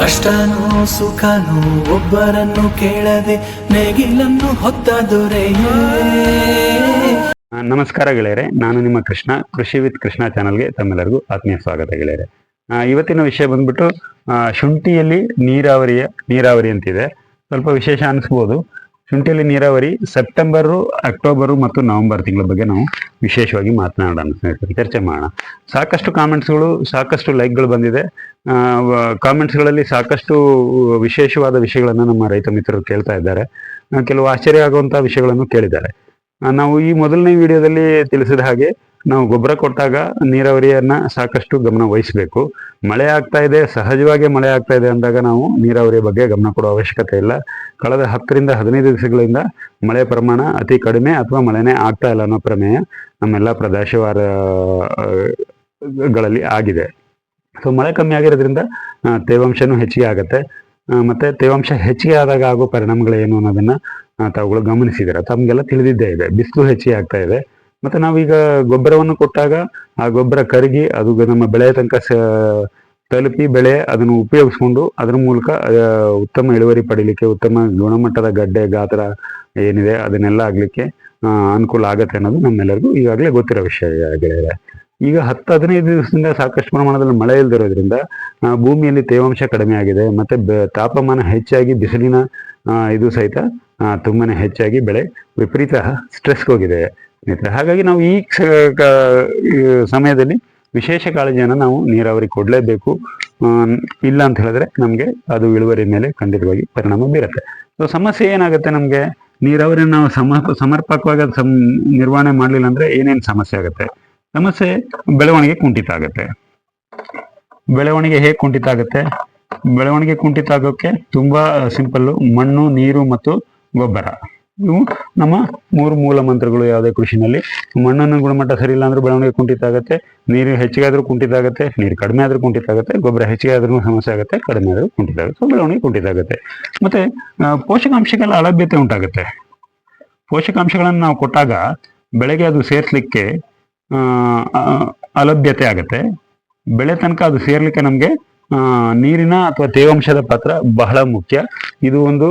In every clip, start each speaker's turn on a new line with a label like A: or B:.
A: ಕಷ್ಟನೋ ಸುಖನೋ ಒಬ್ಬರನ್ನು ಕೇಳದೆ ನೇಗಿಲನ್ನು ಹೊತ್ತ ದೊರೆಯೇ.
B: ನಮಸ್ಕಾರ ಗೆಳೆಯರೆ, ನಾನು ನಿಮ್ಮ ಕೃಷ್ಣ, ಕೃಷಿ ವಿತ್ ಕೃಷ್ಣ ಚಾನಲ್ಗೆ ತಮ್ಮೆಲ್ಲರಿಗೂ ಆತ್ಮೀಯ ಸ್ವಾಗತ ಗೆಳೆಯರೆ. ಇವತ್ತಿನ ವಿಷಯ ಬಂದ್ಬಿಟ್ಟು ಶುಂಠಿಯಲ್ಲಿ ನೀರಾವರಿಯ, ನೀರಾವರಿ ಅಂತಿದೆ. ಸ್ವಲ್ಪ ವಿಶೇಷ ಅನಿಸ್ಬೋದು. ಶುಂಠಿಯಲ್ಲಿ ನೀರಾವರಿ ಸೆಪ್ಟೆಂಬರು, ಅಕ್ಟೋಬರು ಮತ್ತು ನವೆಂಬರ್ ತಿಂಗಳ ಬಗ್ಗೆ ನಾವು ವಿಶೇಷವಾಗಿ ಮಾತನಾಡೋಣ ಸ್ನೇಹಿತರೆ. ಚರ್ಚೆ ಮಾಡೋಣ. ಸಾಕಷ್ಟು ಕಾಮೆಂಟ್ಸ್ಗಳು ಸಾಕಷ್ಟು ಲೈಕ್ಗಳು ಬಂದಿದೆ. ಕಾಮೆಂಟ್ಸ್ಗಳಲ್ಲಿ ಸಾಕಷ್ಟು ವಿಶೇಷವಾದ ವಿಷಯಗಳನ್ನು ನಮ್ಮ ರೈತ ಮಿತ್ರರು ಕೇಳ್ತಾ ಇದ್ದಾರೆ. ಕೆಲವು ಆಶ್ಚರ್ಯ ಆಗುವಂಥ ವಿಷಯಗಳನ್ನು ಕೇಳಿದ್ದಾರೆ. ನಾವು ಈ ಮೊದಲನೇ ವಿಡಿಯೋದಲ್ಲಿ ತಿಳಿಸಿದ ಹಾಗೆ ನಾವು ಗೊಬ್ಬರ ಕೊಟ್ಟಾಗ ನೀರಾವರಿಯನ್ನ ಸಾಕಷ್ಟು ಗಮನ ವಹಿಸಬೇಕು. ಮಳೆ ಆಗ್ತಾ ಇದೆ, ಸಹಜವಾಗಿ ಮಳೆ ಆಗ್ತಾ ಇದೆ ಅಂದಾಗ ನಾವು ನೀರಾವರಿಯ ಬಗ್ಗೆ ಗಮನ ಕೊಡೋ ಅವಶ್ಯಕತೆ ಇಲ್ಲ. ಕಳೆದ ಹತ್ತರಿಂದ ಹದಿನೈದು ದಿವಸಗಳಿಂದ ಮಳೆ ಪ್ರಮಾಣ ಅತಿ ಕಡಿಮೆ ಅಥವಾ ಮಳೆನೇ ಆಗ್ತಾ ಇಲ್ಲ ಅನ್ನೋ ಪ್ರಮೇಯ ನಮ್ಮೆಲ್ಲ ಪ್ರದೇಶವಾರ ಗಳಲ್ಲಿ ಆಗಿದೆ. ಸೊ ಮಳೆ ಕಮ್ಮಿ ಆಗಿರೋದ್ರಿಂದ ತೇವಾಂಶನೂ ಹೆಚ್ಚಿಗೆ ಆಗುತ್ತೆ. ಮತ್ತೆ ತೇವಾಂಶ ಹೆಚ್ಚಿಗೆ ಆದಾಗ ಆಗೋ ಪರಿಣಾಮಗಳೇನು ಅನ್ನೋದನ್ನ ತಾವುಗಳು ಗಮನಿಸಿದಾರೆ ತಮಗೆಲ್ಲ ತಿಳಿದಿದ್ದೇ ಇದೆ. ಬಿಸಿಲು ಹೆಚ್ಚಿಗೆ ಆಗ್ತಾ ಇದೆ. ಮತ್ತೆ ನಾವೀಗ ಗೊಬ್ಬರವನ್ನು ಕೊಟ್ಟಾಗ ಆ ಗೊಬ್ಬರ ಕರಗಿ, ಅದು ನಮ್ಮ ಬೆಳೆಯ ತನಕ ತಲುಪಿ ಬೆಳೆ ಅದನ್ನು ಉಪಯೋಗಿಸ್ಕೊಂಡು ಅದರ ಮೂಲಕ ಉತ್ತಮ ಇಳುವರಿ ಪಡೀಲಿಕ್ಕೆ, ಉತ್ತಮ ಗುಣಮಟ್ಟದ ಗಡ್ಡೆ, ಗಾತ್ರ ಏನಿದೆ ಅದನ್ನೆಲ್ಲ ಆಗ್ಲಿಕ್ಕೆ ಅನುಕೂಲ ಆಗತ್ತೆ ಅನ್ನೋದು ನಮ್ಮೆಲ್ಲರಿಗೂ ಈಗಾಗಲೇ ಗೊತ್ತಿರೋ ವಿಷಯ ಗೆಳೆಯರೆ. ಈಗ ಹತ್ತು ಹದಿನೈದು ದಿವಸದಿಂದ ಸಾಕಷ್ಟು ಪ್ರಮಾಣದಲ್ಲಿ ಮಳೆ ಇಲ್ದಿರೋದ್ರಿಂದ ಭೂಮಿಯಲ್ಲಿ ತೇವಾಂಶ ಕಡಿಮೆ ಆಗಿದೆ, ಮತ್ತೆ ತಾಪಮಾನ ಹೆಚ್ಚಾಗಿ ಬಿಸಿಲಿನ ಇದು ಸಹಿತ ತುಂಬಾನೇ ಹೆಚ್ಚಾಗಿ ಬೆಳೆ ವಿಪರೀತ ಸ್ಟ್ರೆಸ್ಗೆ ಹೋಗಿದೆ. ಸ್ನೇಹಿತರೆ ಹಾಗಾಗಿ ನಾವು ಈ ಸಮಯದಲ್ಲಿ ವಿಶೇಷ ಕಾಳಜಿಯನ್ನು ನಾವು ನೀರಾವರಿ ಕೊಡಲೇಬೇಕು. ಇಲ್ಲ ಅಂತ ಹೇಳಿದ್ರೆ ನಮಗೆ ಅದು ಇಳುವರಿ ಮೇಲೆ ಖಂಡಿತವಾಗಿ ಪರಿಣಾಮ ಬೀರುತ್ತೆ. ಸೊ ಸಮಸ್ಯೆ ಏನಾಗುತ್ತೆ ನಮಗೆ? ನೀರಾವರಿ ನಾವು ಸಮ ಸಮರ್ಪಕವಾಗಿ ಅದು ನಿರ್ವಹಣೆ ಮಾಡಲಿಲ್ಲ ಅಂದ್ರೆ ಏನೇನು ಸಮಸ್ಯೆ ಆಗುತ್ತೆ? ಸಮಸ್ಯೆ ಬೆಳವಣಿಗೆ ಕುಂಠಿತ ಆಗುತ್ತೆ. ಬೆಳವಣಿಗೆ ಹೇಗೆ ಕುಂಠಿತ ಆಗುತ್ತೆ? ಬೆಳವಣಿಗೆ ಕುಂಠಿತ ಆಗೋಕ್ಕೆ ತುಂಬಾ ಸಿಂಪಲ್ಲು ಮಣ್ಣು, ನೀರು ಮತ್ತು ಗೊಬ್ಬರ. ಇವು ನಮ್ಮ ಮೂರು ಮೂಲ ಮಂತ್ರಗಳು ಯಾವುದೇ ಕೃಷಿನಲ್ಲಿ. ಮಣ್ಣನ್ನು ಗುಣಮಟ್ಟ ಸರಿ ಇಲ್ಲ ಅಂದ್ರೆ ಬೆಳವಣಿಗೆ ಕುಂಠಿತ ಆಗುತ್ತೆ ನೀರು ಹೆಚ್ಚಿಗೆ ಆದ್ರೂ ಕುಂಠಿತ ಆಗುತ್ತೆ ನೀರು ಕಡಿಮೆ ಆದ್ರೂ ಕುಂಠಿತ ಆಗುತ್ತೆ ಗೊಬ್ಬರ ಹೆಚ್ಚಿಗೆ ಆದ್ರೂ ಸಮಸ್ಯೆ ಆಗುತ್ತೆ, ಕಡಿಮೆ ಆದ್ರೂ ಕುಂಠಿತ ಆಗುತ್ತೆ ಬೆಳವಣಿಗೆ ಕುಂಠಿತ ಆಗುತ್ತೆ ಮತ್ತೆ ಪೋಷಕಾಂಶಗಳ ಅಲಭ್ಯತೆ ಉಂಟಾಗುತ್ತೆ. ಪೋಷಕಾಂಶಗಳನ್ನು ನಾವು ಕೊಟ್ಟಾಗ ಬೆಳೆಗೆ ಅದು ಸೇರಿಸಲಿಕ್ಕೆ ಅಲಭ್ಯತೆ ಆಗುತ್ತೆ. ಬೆಳೆ ತನಕ ಅದು ಸೇರ್ಲಿಕ್ಕೆ ನಮಗೆ ನೀರಿನ ಅಥವಾ ತೇವಾಂಶದ ಪಾತ್ರ ಬಹಳ ಮುಖ್ಯ. ಇದು ಒಂದು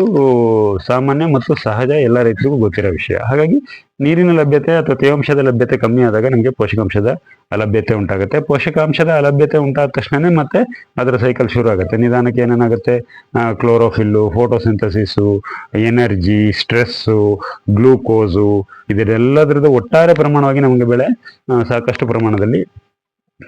B: ಸಾಮಾನ್ಯ ಮತ್ತು ಸಹಜ ಎಲ್ಲ ರೈತರಿಗೂ ಗೊತ್ತಿರೋ ವಿಷಯ. ಹಾಗಾಗಿ ನೀರಿನ ಲಭ್ಯತೆ ಅಥವಾ ತೇವಾಂಶದ ಲಭ್ಯತೆ ಕಮ್ಮಿ ಆದಾಗ ನಮಗೆ ಪೋಷಕಾಂಶದ ಅಲಭ್ಯತೆ ಉಂಟಾಗುತ್ತೆ. ಪೋಷಕಾಂಶದ ಅಲಭ್ಯತೆ ಉಂಟಾದ ತಕ್ಷಣನೇ ಮತ್ತೆ ಅದರ ಸೈಕಲ್ ಶುರು ಆಗುತ್ತೆ. ನಿಧಾನಕ್ಕೆ ಏನೇನಾಗುತ್ತೆ? Chlorophyll photosynthesis energy stress glucose ಇದರೆಲ್ಲದರದ್ದು ಒಟ್ಟಾರೆ ಪ್ರಮಾಣವಾಗಿ ನಮಗೆ ಬೆಳೆ ಸಾಕಷ್ಟು ಪ್ರಮಾಣದಲ್ಲಿ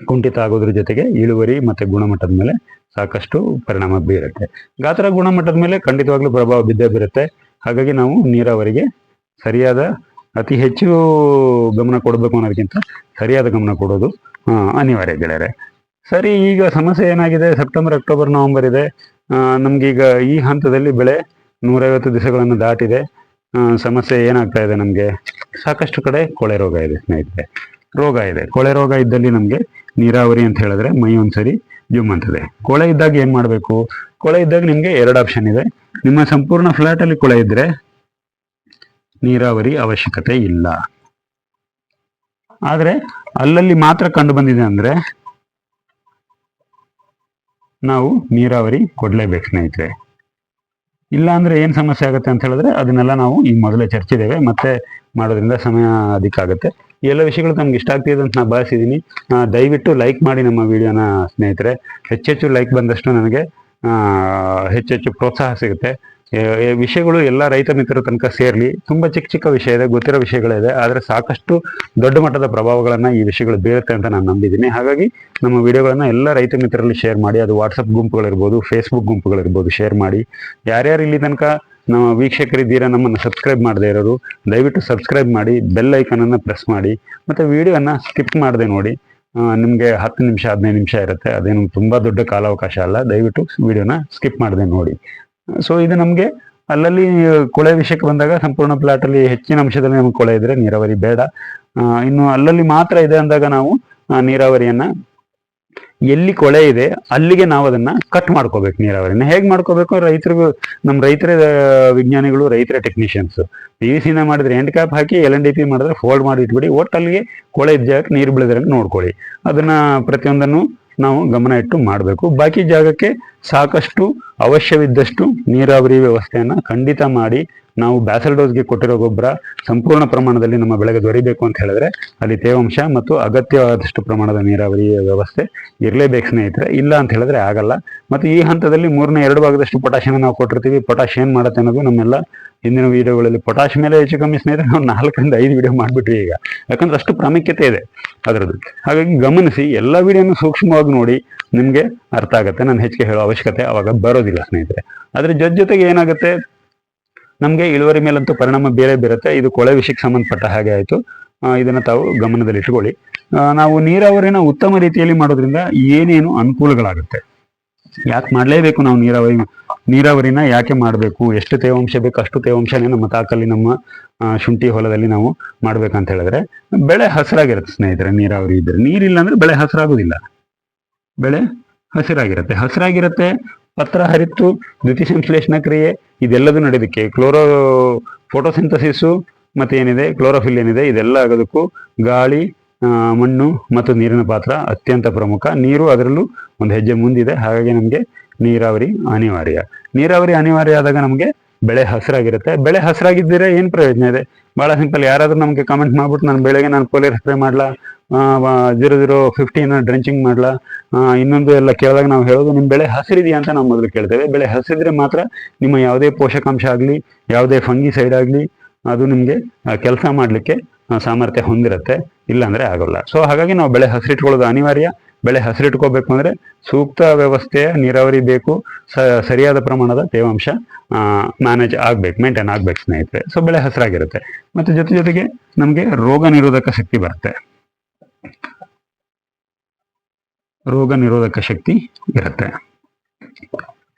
B: ಕುಂಠಿತ ಆಗೋದ್ರ ಜೊತೆಗೆ ಇಳುವರಿ ಮತ್ತೆ ಗುಣಮಟ್ಟದ ಮೇಲೆ ಸಾಕಷ್ಟು ಪರಿಣಾಮ ಬೀರುತ್ತೆ. ಗಾತ್ರ ಗುಣಮಟ್ಟದ ಮೇಲೆ ಖಂಡಿತವಾಗ್ಲೂ ಪ್ರಭಾವ ಬಿದ್ದೇ ಬೀರುತ್ತೆ. ಹಾಗಾಗಿ ನಾವು ನೀರಾವರಿಗೆ ಸರಿಯಾದ ಅತಿ ಹೆಚ್ಚು ಗಮನ ಕೊಡಬೇಕು ಅನ್ನೋದಕ್ಕಿಂತ ಸರಿಯಾದ ಗಮನ ಕೊಡೋದು ಅನಿವಾರ್ಯ ಗೆಳೆಯರೆ. ಸರಿ, ಈಗ ಸಮಸ್ಯೆ ಏನಾಗಿದೆ? ಸೆಪ್ಟೆಂಬರ್, ಅಕ್ಟೋಬರ್, ನವೆಂಬರ್ ಇದೆ. ನಮ್ಗೀಗ ಈ ಹಂತದಲ್ಲಿ ಬೆಳೆ ನೂರೈವತ್ತು ದಿವಸಗಳನ್ನು ದಾಟಿದೆ. ಸಮಸ್ಯೆ ಏನಾಗ್ತಾ ಇದೆ ನಮಗೆ? ಸಾಕಷ್ಟು ಕಡೆ ಕೊಳೆ ರೋಗ ಇದೆ ಸ್ನೇಹಿತರೆ. ರೋಗ ಇದೆ. ಕೊಳೆ ರೋಗ ಇದ್ದಲ್ಲಿ ನಮಗೆ ನೀರಾವರಿ ಅಂತ ಹೇಳಿದ್ರೆ ಮೈ ಒಂದ್ಸರಿ ಜುಮ್ ಅಂತದೆ. ಕೊಳೆ ಇದ್ದಾಗ ಏನ್ ಮಾಡಬೇಕು? ಕೊಳೆ ಇದ್ದಾಗ ನಿಮ್ಗೆ ಎರಡು ಆಪ್ಷನ್ ಇದೆ. ನಿಮ್ಮ ಸಂಪೂರ್ಣ ಫ್ಲಾಟ್ ಅಲ್ಲಿ ಕೊಳೆ ಇದ್ರೆ ನೀರಾವರಿ ಅವಶ್ಯಕತೆ ಇಲ್ಲ. ಆದರೆ ಅಲ್ಲಲ್ಲಿ ಮಾತ್ರ ಕಂಡು ಬಂದಿದೆ ಅಂದ್ರೆ ನಾವು ನೀರಾವರಿ ಕೊಡ್ಲೇಬೇಕು ಸ್ನೇಹಿತರೆ. ಇಲ್ಲ ಅಂದ್ರೆ ಏನು ಸಮಸ್ಯೆ ಆಗುತ್ತೆ ಅಂತ ಹೇಳಿದ್ರೆ ಅದನ್ನೆಲ್ಲ ನಾವು ಈ ಮೊದಲೇ ಚರ್ಚಿದ್ದೇವೆ. ಮತ್ತೆ ಮಾಡೋದ್ರಿಂದ ಸಮಯ ಅಧಿಕ ಆಗುತ್ತೆ. ಎಲ್ಲ ವಿಷಯಗಳು ತಮ್ಗೆ ಇಷ್ಟ ಆಗ್ತಿದೆ ಅಂತ ನಾನು ಭಾವಿಸಿದ್ದೀನಿ ದಯವಿಟ್ಟು ಲೈಕ್ ಮಾಡಿ ನಮ್ಮ ವಿಡಿಯೋನ ಸ್ನೇಹಿತರೆ. ಹೆಚ್ಚೆಚ್ಚು ಲೈಕ್ ಬಂದಷ್ಟು ನನಗೆ ಹೆಚ್ಚೆಚ್ಚು ಪ್ರೋತ್ಸಾಹ ಸಿಗುತ್ತೆ. ವಿಷಯಗಳು ಎಲ್ಲ ರೈತ ಮಿತ್ರರ ತನಕ ಸೇರಲಿ. ತುಂಬ ಚಿಕ್ಕ ಚಿಕ್ಕ ವಿಷಯ ಇದೆ, ಗೊತ್ತಿರೋ ವಿಷಯಗಳಿದೆ, ಆದರೆ ಸಾಕಷ್ಟು ದೊಡ್ಡ ಮಟ್ಟದ ಪ್ರಭಾವಗಳನ್ನು ಈ ವಿಷಯಗಳು ಬೀರುತ್ತೆ ಅಂತ ನಾನು ನಂಬಿದ್ದೀನಿ ಹಾಗಾಗಿ ನಮ್ಮ ವಿಡಿಯೋಗಳನ್ನು ಎಲ್ಲ ರೈತ ಮಿತ್ರರಲ್ಲಿ ಶೇರ್ ಮಾಡಿ, ಅದು ವಾಟ್ಸಪ್ ಗುಂಪುಗಳಿರ್ಬೋದು ಫೇಸ್ಬುಕ್ ಗುಂಪುಗಳಿರ್ಬೋದು ಶೇರ್ ಮಾಡಿ. ಯಾರ್ಯಾರು ಇಲ್ಲಿ ತನಕ ನಮ್ಮ ವೀಕ್ಷಕರಿದ್ದೀರಾ, ನಮ್ಮನ್ನು ಸಬ್ಸ್ಕ್ರೈಬ್ ಮಾಡದೇ ಇರೋರು, ದಯವಿಟ್ಟು ಸಬ್ಸ್ಕ್ರೈಬ್ ಮಾಡಿ ಬೆಲ್ ಐಕನನ್ನು ಪ್ರೆಸ್ ಮಾಡಿ, ಮತ್ತು ವಿಡಿಯೋನ ಸ್ಕಿಪ್ ಮಾಡದೆ ನೋಡಿ. ನಿಮಗೆ ಹತ್ತು ನಿಮಿಷ, ಹದಿನೈದು ನಿಮಿಷ ಇರುತ್ತೆ. ಅದೇನು ತುಂಬ ದೊಡ್ಡ ಕಾಲಾವಕಾಶ ಅಲ್ಲ. ದಯವಿಟ್ಟು ವಿಡಿಯೋನ ಸ್ಕಿಪ್ ಮಾಡದೆ ನೋಡಿ. ಸೊ ಇದು ನಮಗೆ ಅಲ್ಲಲ್ಲಿ ಕೊಳೆ ವಿಷಯಕ್ಕೆ ಬಂದಾಗ ಸಂಪೂರ್ಣ ಪ್ಲಾಟಲ್ಲಿ ಹೆಚ್ಚಿನ ಅಂಶದಲ್ಲಿ ನಮಗೆ ಕೊಳೆ ಇದ್ರೆ ನೀರಾವರಿ ಬೇಡ. ಇನ್ನು ಅಲ್ಲಲ್ಲಿ ಮಾತ್ರ ಇದೆ ಅಂದಾಗ ನಾವು ನೀರಾವರಿಯನ್ನ ಎಲ್ಲಿ ಕೊಳೆ ಇದೆ, ಅಲ್ಲಿಗೆ ನಾವು ಅದನ್ನ ಕಟ್ ಮಾಡ್ಕೋಬೇಕು ನೀರಾವರಿನ ಹೇಗೆ ಮಾಡ್ಕೋಬೇಕು? ರೈತರಿಗೂ ನಮ್ಮ ರೈತರ ವಿಜ್ಞಾನಿಗಳು, ರೈತರ ಟೆಕ್ನಿಷಿಯನ್ಸ್ ಪಿ ವಿ ಸಿನ ಮಾಡಿದ್ರೆ ಎಂಡ್ ಕ್ಯಾಪ್ ಹಾಕಿ ಎಲ್ ಎನ್ ಡಿ ಪಿ ಮಾಡಿದ್ರೆ ಫೋಲ್ಡ್ ಮಾಡಿ ಇಟ್ಬಿಡಿ. ಒಟ್ಟು ಅಲ್ಲಿಗೆ ಕೊಳೆ ಜಾಗಕ್ಕೆ ನೀರು ಬೀಳದ್ರಂಗೆ ನೋಡ್ಕೊಳ್ಳಿ. ಅದನ್ನ ಪ್ರತಿಯೊಂದನ್ನು ನಾವು ಗಮನ ಇಟ್ಟು ಮಾಡಬೇಕು. ಬಾಕಿ ಜಾಗಕ್ಕೆ ಸಾಕಷ್ಟು ಅವಶ್ಯವಿದ್ದಷ್ಟು ನೀರಾವರಿ ವ್ಯವಸ್ಥೆಯನ್ನ ಖಂಡಿತ ಮಾಡಿ ನಾವು ಬ್ಯಾಸಲ್ ಡೋಸ್ಗೆ ಕೊಟ್ಟಿರೋ ಗೊಬ್ಬರ ಸಂಪೂರ್ಣ ಪ್ರಮಾಣದಲ್ಲಿ ನಮ್ಮ ಬೆಳೆಗೆ ದೊರೆಯಬೇಕು ಅಂತ ಹೇಳಿದ್ರೆ ಅಲ್ಲಿ ತೇವಾಂಶ ಮತ್ತು ಅಗತ್ಯವಾದಷ್ಟು ಪ್ರಮಾಣದ ನೀರಾವರಿ ವ್ಯವಸ್ಥೆ ಇರಲೇಬೇಕು ಸ್ನೇಹಿತರೆ. ಇಲ್ಲ ಅಂತ ಹೇಳಿದ್ರೆ ಆಗಲ್ಲ. ಮತ್ತು ಈ ಹಂತದಲ್ಲಿ ಮೂರನೇ ಎರಡು ಭಾಗದಷ್ಟು ಪೊಟ್ಯಾಷಿಯಂ ನಾವು ಕೊಟ್ಟಿರ್ತೀವಿ. ಪೊಟ್ಯಾಷ್ ಏನು ಮಾಡುತ್ತೆ ಅನ್ನೋದು ನಮ್ಮೆಲ್ಲ ಹಿಂದಿನ ವಿಡಿಯೋಗಳಲ್ಲಿ ಪೊಟ್ಯಾಷ್ ಮೇಲೆ ಹೆಚ್ಚು ಕಮ್ಮಿ ಸ್ನೇಹಿತರೆ ನಾವು ನಾಲ್ಕರಿಂದ ಐದು ವಿಡಿಯೋ ಮಾಡಿಬಿಟ್ರಿ ಈಗ. ಯಾಕಂದ್ರೆ ಅಷ್ಟು ಪ್ರಾಮುಖ್ಯತೆ ಇದೆ ಅದರದ್ದು. ಹಾಗಾಗಿ ಗಮನಿಸಿ ಎಲ್ಲ ವಿಡಿಯೋನು ಸೂಕ್ಷ್ಮವಾಗಿ ನೋಡಿ ನಿಮಗೆ ಅರ್ಥ ಆಗುತ್ತೆ. ನಾನು ಹೆಚ್ಚಿಗೆ ಹೇಳೋ ಅವಶ್ಯಕತೆ ಅವಾಗ ಬರೋದಿಲ್ಲ ಸ್ನೇಹಿತರೆ. ಅದ್ರ ಜೊತೆ ಜೊತೆಗೆ ಏನಾಗುತ್ತೆ? ನಮಗೆ ಇಳುವರಿ ಮೇಲಂತೂ ಪರಿಣಾಮ ಬೇರೆ ಬೀರುತ್ತೆ. ಇದು ಕೊಳೆ ವಿಷಯಕ್ಕೆ ಸಂಬಂಧಪಟ್ಟ ಹಾಗೆ ಆಯಿತು. ಇದನ್ನ ತಾವು ಗಮನದಲ್ಲಿ ಇಟ್ಕೊಳ್ಳಿ. ನಾವು ನೀರಾವರಿನ ಉತ್ತಮ ರೀತಿಯಲ್ಲಿ ಮಾಡೋದ್ರಿಂದ ಏನೇನು ಅನುಕೂಲಗಳಾಗುತ್ತೆ? ಯಾಕೆ ಮಾಡಲೇಬೇಕು ನಾವು ನೀರಾವರಿ, ನೀರಾವರಿನ ಯಾಕೆ ಮಾಡಬೇಕು? ಎಷ್ಟು ತೇವಾಂಶ ಬೇಕು? ಅಷ್ಟು ತೇವಾಂಶನೇ ನಮ್ಮ ತಾಕಲ್ಲಿ ನಮ್ಮ ಶುಂಠಿ ಹೊಲದಲ್ಲಿ ನಾವು ಮಾಡ್ಬೇಕಂತ ಹೇಳಿದ್ರೆ ಬೆಳೆ ಹಸಿರಾಗಿರುತ್ತೆ ಸ್ನೇಹಿತರೆ ನೀರಾವರಿ ಇದ್ರೆ. ನೀರಿಲ್ಲ ಅಂದ್ರೆ ಬೆಳೆ ಹಸಿರಾಗೋದಿಲ್ಲ. ಬೆಳೆ ಹಸಿರಾಗಿರುತ್ತೆ. ಹಸಿರಾಗಿರುತ್ತೆ, ಪತ್ರ ಹರಿತು ದ್ವಿತೀಯ ಸಂಶ್ಲೇಷಣ ಕ್ರಿಯೆ, ಇದೆಲ್ಲದೂ ನಡೆಯೋದಕ್ಕೆ ಕ್ಲೋರೋ ಫೋಟೋಸಿಂಥಸಿಸು ಮತ್ತೆ ಏನಿದೆ? ಕ್ಲೋರೋಫಿಲ್ ಏನಿದೆ? ಇದೆಲ್ಲ ಆಗೋದಕ್ಕೂ ಗಾಳಿ ಮಣ್ಣು ಮತ್ತು ನೀರಿನ ಪಾತ್ರ ಅತ್ಯಂತ ಪ್ರಮುಖ. ನೀರು ಅದರಲ್ಲೂ ಒಂದು ಹೆಜ್ಜೆ ಮುಂದಿದೆ. ಹಾಗಾಗಿ ನಮಗೆ ನೀರಾವರಿ ಅನಿವಾರ್ಯ. ನೀರಾವರಿ ಅನಿವಾರ್ಯ ಆದಾಗ ನಮಗೆ ಬೆಳೆ ಹಸಿರಾಗಿರುತ್ತೆ. ಬೆಳೆ ಹಸಿರಾಗಿದ್ದರೆ ಏನು ಪ್ರಯೋಜನ ಇದೆ? ಭಾಳ ಸಿಂಪಲ್ ಯಾರಾದ್ರೂ ನಮಗೆ ಕಾಮೆಂಟ್ ಮಾಡ್ಬಿಟ್ಟು ನಾನು ಬೆಳಗ್ಗೆ ನಾನು ಕೋಲಿಯರ್ ಸ್ಪ್ರೇ ಮಾಡ್ಲಾ? ಜೀರೋ ಜೀರೋ ಫಿಫ್ಟೀನ್ ಡ್ರೆಂಚಿಂಗ್ ಮಾಡ್ಲಾ? ಇನ್ನೊಂದು ಎಲ್ಲ ಕೇಳಿದಾಗ ನಾವು ಹೇಳೋದು ನಿಮ್ಮ ಬೆಳೆ ಹಸಿರಿದೆಯಾ ಅಂತ ನಾವು ಮೊದಲು ಕೇಳ್ತೇವೆ. ಬೆಳೆ ಹಸಿದ್ರೆ ಮಾತ್ರ ನಿಮ್ಮ ಯಾವುದೇ ಪೋಷಕಾಂಶ ಆಗಲಿ, ಯಾವುದೇ ಫಂಗಿ ಸೈಡ್ ಆಗಲಿ, ಅದು ನಿಮಗೆ ಕೆಲಸ ಮಾಡಲಿಕ್ಕೆ ಸಾಮರ್ಥ್ಯ ಹೊಂದಿರುತ್ತೆ. ಇಲ್ಲಾಂದ್ರೆ ಆಗೋಲ್ಲ. ಸೊ ಹಾಗಾಗಿ ನಾವು ಬೆಳೆ ಹಸಿರಿಟ್ಕೊಳ್ಳೋದು ಅನಿವಾರ್ಯ. ಬೆಳೆ ಹಸಿರಿಟ್ಕೋಬೇಕು ಅಂದ್ರೆ ಸೂಕ್ತ ವ್ಯವಸ್ಥೆಯ ನೀರಾವರಿ ಬೇಕು ಸರಿಯಾದ ಪ್ರಮಾಣದ ತೇವಾಂಶ ಮ್ಯಾನೇಜ್ ಆಗ್ಬೇಕು ಮೇಂಟೈನ್ ಆಗ್ಬೇಕು ಸ್ನೇಹಿತರೆ. ಸೊ ಬೆಳೆ ಹಸಿರಾಗಿರುತ್ತೆ. ಮತ್ತೆ ಜೊತೆ ಜೊತೆಗೆ ನಮಗೆ ರೋಗ ನಿರೋಧಕ ಶಕ್ತಿ ಬರುತ್ತೆ. ರೋಗ ನಿರೋಧಕ ಶಕ್ತಿ ಇರುತ್ತೆ.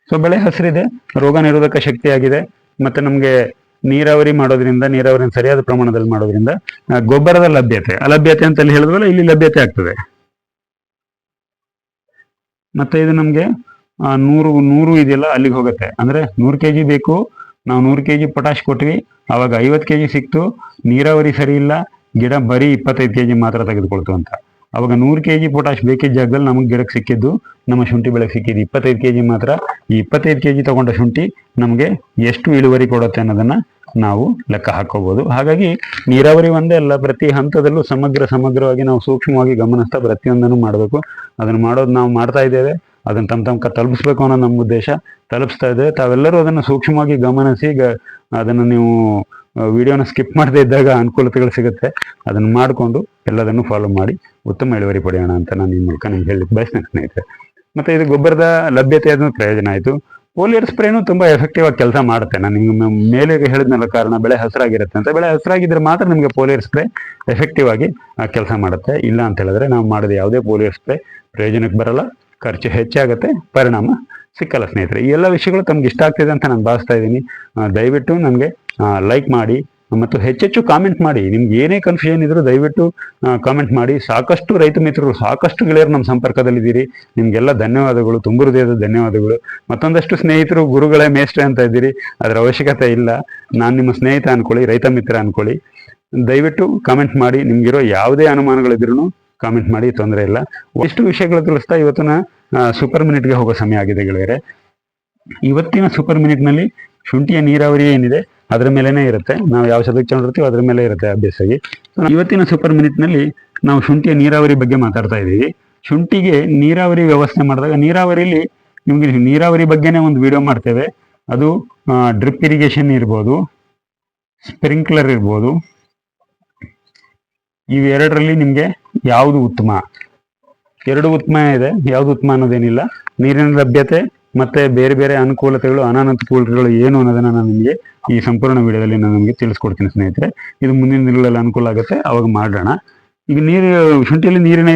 B: ಸೊ ಬೆಳೆ ಹಸಿರಿದೆ, ರೋಗ ನಿರೋಧಕ ಶಕ್ತಿ ಆಗಿದೆ. ಮತ್ತೆ ನಮಗೆ ನೀರಾವರಿ ಮಾಡೋದ್ರಿಂದ ನೀರಾವರಿ ಸರಿಯಾದ ಪ್ರಮಾಣದಲ್ಲಿ ಮಾಡೋದ್ರಿಂದ ಗೊಬ್ಬರದ ಲಭ್ಯತೆ, ಅಲಭ್ಯತೆ ಅಂತ ಹೇಳಿದ್ವಲ್ಲ, ಇಲ್ಲಿ ಲಭ್ಯತೆ ಆಗ್ತದೆ. ಮತ್ತೆ ಇದು ನಮಗೆ ನೂರು ನೂರು ಇದೆಯಲ್ಲ, ಅಲ್ಲಿಗೆ ಹೋಗುತ್ತೆ. ಅಂದ್ರೆ ನೂರು ಕೆಜಿ ಬೇಕು, ನಾವು ನೂರು ಕೆ ಜಿ ಪೊಟ್ಯಾಶ್ ಕೊಟ್ವಿ, ಅವಾಗ ಐವತ್ತು ಕೆಜಿ ಸಿಕ್ತು, ನೀರಾವರಿ ಸರಿ ಇಲ್ಲ, ಗಿಡ ಬರೀ ಇಪ್ಪತ್ತೈದು ಕೆ ಜಿ ಮಾತ್ರ ತೆಗೆದುಕೊಳ್ತು ಅಂತ. ಅವಾಗ ನೂರು ಕೆ ಜಿ ಪೊಟಾಶ್ ಬೇಕಿದ್ದ ಜಾಗದಲ್ಲಿ ನಮಗೆ ಗಿಡಕ್ಕೆ ಸಿಕ್ಕಿದ್ದು, ನಮ್ಮ ಶುಂಠಿ ಬೆಳೆಗೆ ಸಿಕ್ಕಿದ್ದು ಇಪ್ಪತ್ತೈದು ಕೆಜಿ ಮಾತ್ರ. ಈ ಇಪ್ಪತ್ತೈದು ಕೆಜಿ ತಗೊಂಡ ಶುಂಠಿ ನಮಗೆ ಎಷ್ಟು ಇಳುವರಿ ಕೊಡುತ್ತೆ ಅನ್ನೋದನ್ನ ನಾವು ಲೆಕ್ಕ ಹಾಕೋಬಹುದು ಹಾಗಾಗಿ ನೀರಾವರಿ ಒಂದೇ ಅಲ್ಲ, ಪ್ರತಿ ಹಂತದಲ್ಲೂ ಸಮಗ್ರ ಸಮಗ್ರವಾಗಿ ನಾವು ಸೂಕ್ಷ್ಮವಾಗಿ ಗಮನಿಸ್ತಾ ಪ್ರತಿಯೊಂದನ್ನು ಮಾಡಬೇಕು. ಅದನ್ನು ಮಾಡೋದು ನಾವು ಮಾಡ್ತಾ ಇದ್ದೇವೆ. ಅದನ್ನು ತಮ್ಮ ತಮ್ಮ ತಲುಪಿಸ್ಬೇಕು ಅನ್ನೋ ನಮ್ಮ ಉದ್ದೇಶ. ತಲುಪಿಸ್ತಾ ಇದ್ದೇವೆ. ತಾವೆಲ್ಲರೂ ಅದನ್ನು ಸೂಕ್ಷ್ಮವಾಗಿ ಗಮನಿಸಿ ಗ- ಅದನ್ನು ನೀವು ವಿಡಿಯೋನ ಸ್ಕಿಪ್ ಮಾಡದೇ ಇದ್ದಾಗ ಅನುಕೂಲತೆಗಳು ಸಿಗುತ್ತೆ. ಅದನ್ನು ಮಾಡಿಕೊಂಡು ಎಲ್ಲದನ್ನು ಫಾಲೋ ಮಾಡಿ ಉತ್ತಮ ಇಳುವರಿ ಪಡೆಯೋಣ ಅಂತ ನಾನು ಈ ಮೂಲಕ ನಿಮ್ಗೆ ಹೇಳಲಿಕ್ಕೆ ಬಯಸ್ತೇನೆ ಸ್ನೇಹಿತರೆ. ಮತ್ತೆ ಇದು ಗೊಬ್ಬರದ ಲಭ್ಯತೆ ಅದನ್ನು ಪ್ರಯೋಜನ ಆಯಿತು. ಪೋಲಿಯರ್ ಸ್ಪ್ರೇನು ತುಂಬಾ ಎಫೆಕ್ಟಿವ್ ಆಗಿ ಕೆಲಸ ಮಾಡುತ್ತೆ. ನಾನು ನಿಮ್ಗೆ ಮೇಲೆ ಹೇಳಿದ್ನಲ್ಲ ಕಾರಣ ಬೆಳೆ ಹಸಿರಾಗಿರುತ್ತೆ ಅಂತ. ಬೆಳೆ ಹಸಿರಾಗಿದ್ರೆ ಮಾತ್ರ ನಿಮಗೆ ಪೋಲಿಯರ್ ಸ್ಪ್ರೇ ಎಫೆಕ್ಟಿವ್ ಆಗಿ ಕೆಲಸ ಮಾಡುತ್ತೆ. ಇಲ್ಲ ಅಂತ ಹೇಳಿದ್ರೆ ನಾವು ಮಾಡಿದ ಯಾವುದೇ ಪೋಲಿಯರ್ ಸ್ಪ್ರೇ ಪ್ರಯೋಜನಕ್ಕೆ ಬರಲ್ಲ. ಖರ್ಚು ಹೆಚ್ಚಾಗುತ್ತೆ. ಪರಿಣಾಮ ಸಿಕ್ಕಲ್ಲ ಸ್ನೇಹಿತರೆ. ಈ ಎಲ್ಲ ವಿಷಯಗಳು ತಮ್ಗೆ ಇಷ್ಟ ಆಗ್ತಿದೆ ಅಂತ ನಾನು ಭಾವಿಸ್ತಾ ಇದ್ದೀನಿ. ದಯವಿಟ್ಟು ನನಗೆ ಲೈಕ್ ಮಾಡಿ ಮತ್ತು ಹೆಚ್ಚೆಚ್ಚು ಕಾಮೆಂಟ್ ಮಾಡಿ. ನಿಮ್ಗೆ ಏನೇ ಕನ್ಫ್ಯೂಷನ್ ಇದ್ರೂ ದಯವಿಟ್ಟು ಕಾಮೆಂಟ್ ಮಾಡಿ. ಸಾಕಷ್ಟು ರೈತ ಮಿತ್ರರು, ಸಾಕಷ್ಟು ಗೆಳೆಯರು ನಮ್ಮ ಸಂಪರ್ಕದಲ್ಲಿದ್ದೀರಿ. ನಿಮಗೆಲ್ಲ ಧನ್ಯವಾದಗಳು. ತುಂಬ ಹೃದಯದ ಧನ್ಯವಾದಗಳು. ಮತ್ತೊಂದಷ್ಟು ಸ್ನೇಹಿತರು, ಗುರುಗಳೇ ಮೇಷ್ಟ್ರೆ ಅಂತ ಇದ್ದೀರಿ. ಅದರ ಅವಶ್ಯಕತೆ ಇಲ್ಲ. ನಾನು ನಿಮ್ಮ ಸ್ನೇಹಿತ ಅನ್ಕೊಳ್ಳಿ, ರೈತ ಮಿತ್ರ ಅನ್ಕೊಳ್ಳಿ. ದಯವಿಟ್ಟು ಕಾಮೆಂಟ್ ಮಾಡಿ. ನಿಮ್ಗಿರೋ ಯಾವುದೇ ಅನುಮಾನಗಳಿದ್ರು ಕಾಮೆಂಟ್ ಮಾಡಿ. ತೊಂದರೆ ಇಲ್ಲ. ಎಷ್ಟು ವಿಷಯಗಳು ತಿಳಿಸ್ತಾ ಇವತ್ತಿನ ಸೂಪರ್ ಮಿನಿಟ್ಗೆ ಹೋಗೋ ಸಮಯ ಆಗಿದೆ ಗೆಳೆಯರೆ. ಇವತ್ತಿನ ಸೂಪರ್ ಮಿನಿಟ್ನಲ್ಲಿ ಶುಂಠಿಯ ನೀರಾವರಿ ಏನಿದೆ? ಅದರ ಮೇಲೇನೆ ಇರುತ್ತೆ. ನಾವು ಯಾವ ಶಬ್ದಕ್ಕೆ ಚೆನ್ನಾಗಿರ್ತೀವಿ ಅದ್ರ ಮೇಲೆ ಇರುತ್ತೆ ಅಭ್ಯಾಸ ಆಗಿ. ಇವತ್ತಿನ ಸೂಪರ್ ಮಿನಿಟ್ನಲ್ಲಿ ನಾವು ಶುಂಠಿಯ ನೀರಾವರಿ ಬಗ್ಗೆ ಮಾತಾಡ್ತಾ ಇದ್ದೀವಿ. ಶುಂಠಿಗೆ ನೀರಾವರಿ ವ್ಯವಸ್ಥೆ ಮಾಡಿದಾಗ ನೀರಾವರಿಲಿ ನಿಮಗೆ ನೀರಾವರಿ ಬಗ್ಗೆನೇ ಒಂದು ವಿಡಿಯೋ ಮಾಡ್ತೇವೆ. ಅದು ಡ್ರಿಪ್ ಇರಿಗೇಷನ್ ಇರ್ಬೋದು ಸ್ಪ್ರಿಂಕ್ಲರ್ ಇರ್ಬೋದು. ಇವೆರಡರಲ್ಲಿ ನಿಮಗೆ ಯಾವುದು ಉತ್ತಮ? ಎರಡು ಉತ್ತಮ ಇದೆ, ಯಾವುದು ಉತ್ತಮ ಅನ್ನೋದೇನಿಲ್ಲ. ನೀರಿನ ಲಭ್ಯತೆ ಮತ್ತೆ ಬೇರೆ ಬೇರೆ ಅನುಕೂಲತೆಗಳು, ಅನಾನುಕೂಲತೆಗಳು ಏನು ಅನ್ನೋದನ್ನ ನಾನು ನಿಮಗೆ ಈ ಸಂಪೂರ್ಣ ವಿಡಿಯೋದಲ್ಲಿ ನಾನು ನಿಮಗೆ ತಿಳಿಸ್ಕೊಡ್ತೀನಿ ಸ್ನೇಹಿತರೆ. ಇದು ಮುಂದಿನ ದಿನಗಳಲ್ಲಿ ಅನುಕೂಲ ಆಗುತ್ತೆ, ಅವಾಗ ಮಾಡೋಣ. ಈಗ ನೀರು, ಶುಂಠಿಯಲ್ಲಿ ನೀರಿನ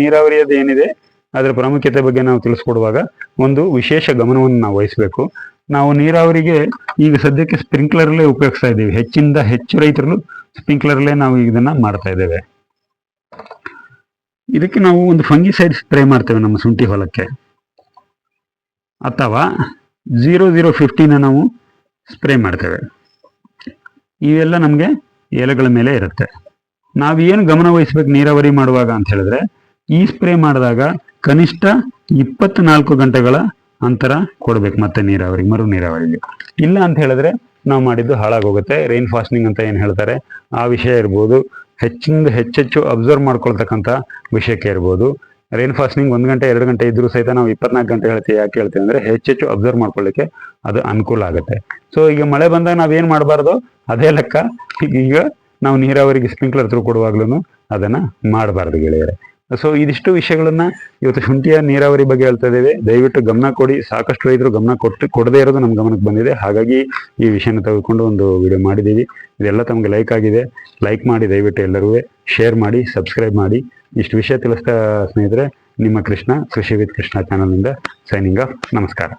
B: ನೀರಾವರಿಯದ ಏನಿದೆ, ಅದರ ಪ್ರಾಮುಖ್ಯತೆ ಬಗ್ಗೆ ನಾವು ತಿಳಿಸ್ಕೊಡುವಾಗ ಒಂದು ವಿಶೇಷ ಗಮನವನ್ನು ನಾವು ವಹಿಸಬೇಕು. ನಾವು ನೀರಾವರಿಗೆ ಈಗ ಸದ್ಯಕ್ಕೆ ಸ್ಪ್ರಿಂಕ್ಲರ್ಲೇ ಉಪಯೋಗಿಸ್ತಾ ಇದ್ದೀವಿ. ಹೆಚ್ಚಿಂದ ಹೆಚ್ಚು ರೈತರು ಸ್ಪ್ರಿಂಕ್ಲರ್ಲೇ ನಾವು ಇದನ್ನ ಮಾಡ್ತಾ ಇದ್ದೇವೆ. ಇದಕ್ಕೆ ನಾವು ಒಂದು ಫಂಗಿಸೈಡ್ ಸ್ಪ್ರೇ ಮಾಡ್ತೇವೆ ನಮ್ಮ ಶುಂಠಿ ಹೊಲಕ್ಕೆ. ಅಥವಾ ಝೀರೋ ಜೀರೋ ಫಿಫ್ಟೀನ ನಾವು ಸ್ಪ್ರೇ ಮಾಡ್ತೇವೆ. ಇವೆಲ್ಲ ನಮಗೆ ಎಲೆಗಳ ಮೇಲೆ ಇರುತ್ತೆ. ನಾವೇನು ಗಮನ ವಹಿಸ್ಬೇಕು ನೀರಾವರಿ ಮಾಡುವಾಗ ಅಂತ ಹೇಳಿದ್ರೆ, ಈ ಸ್ಪ್ರೇ ಮಾಡಿದಾಗ ಕನಿಷ್ಠ ಇಪ್ಪತ್ನಾಲ್ಕು ಗಂಟೆಗಳ ಅಂತರ ಕೊಡ್ಬೇಕು ಮತ್ತೆ ನೀರಾವರಿ, ಮರು ನೀರಾವರಿಗೆ. ಇಲ್ಲ ಅಂತ ಹೇಳಿದ್ರೆ ನಾವು ಮಾಡಿದ್ದು ಹಾಳಾಗೋಗುತ್ತೆ. ರೈನ್ ಫಾಸ್ಟಿಂಗ್ ಅಂತ ಏನು ಹೇಳ್ತಾರೆ, ಆ ವಿಷಯ ಇರ್ಬೋದು. ಹೆಚ್ಚಿಂದ ಹೆಚ್ಚೆಚ್ಚು ಅಬ್ಸರ್ವ್ ಮಾಡ್ಕೊಳ್ತಕ್ಕಂಥ ವಿಷಯಕ್ಕೆ ಇರ್ಬೋದು. ರೈನ್ ಫಾಸ್ಟಿಂಗ್ ಒಂದು ಗಂಟೆ, ಎರಡು ಗಂಟೆ ಇದ್ರೂ ಸಹಿತ ನಾವು ಇಪ್ಪತ್ನಾಲ್ಕು ಗಂಟೆ ಹೇಳ್ತೀವಿ. ಯಾಕೆ ಹೇಳ್ತೀವಿ ಅಂದರೆ ಹೆಚ್ಚೆಚ್ಚು ಅಬ್ಸರ್ವ್ ಮಾಡ್ಕೊಳ್ಳಿಕ್ಕೆ ಅದು ಅನುಕೂಲ ಆಗುತ್ತೆ. ಸೊ ಈಗ ಮಳೆ ಬಂದಾಗ ನಾವೇನು ಮಾಡಬಾರ್ದು? ಅದೇ ಲೆಕ್ಕ. ಈಗ- ಈಗ ನಾವು ನೀರಾವರಿಗೆ ಸ್ಪ್ರಿಂಕ್ಲರ್ ತ್ರೂ ಕೊಡುವಾಗ್ಲೂ ಅದನ್ನ ಮಾಡಬಾರ್ದು ಗೆಳೆಯರೆ. ಸೊ ಇದಿಷ್ಟು ವಿಷಯಗಳನ್ನ ಇವತ್ತು ಶುಂಠಿಯ ನೀರಾವರಿ ಬಗ್ಗೆ ಹೇಳ್ತಾ ಇದ್ದೇವೆ. ದಯವಿಟ್ಟು ಗಮನ ಕೊಡಿ. ಸಾಕಷ್ಟು ರೈತರು ಗಮನ ಕೊಟ್ಟು, ಕೊಡದೇ ಇರೋದು ನಮ್ಮ ಗಮನಕ್ಕೆ ಬಂದಿದೆ. ಹಾಗಾಗಿ ಈ ವಿಷಯನ ತೆಗೆದುಕೊಂಡು ಒಂದು ವಿಡಿಯೋ ಮಾಡಿದ್ದೀವಿ. ಇದೆಲ್ಲ ತಮಗೆ ಲೈಕ್ ಆಗಿದೆ. ಲೈಕ್ ಮಾಡಿ ದಯವಿಟ್ಟು ಎಲ್ಲರೂ ಶೇರ್ ಮಾಡಿ ಸಬ್ಸ್ಕ್ರೈಬ್ ಮಾಡಿ. ಇಷ್ಟು ವಿಷಯ ತಿಳಿಸ್ತಾ ಸ್ನೇಹಿತರೆ ನಿಮ್ಮ ಕೃಷ್ಣ ಕೃಷಿ ವಿತ್ ಕೃಷ್ಣ ಚಾನಲ್ನಿಂದ ಸೈನಿಂಗ್ ಆಫ್ ನಮಸ್ಕಾರ.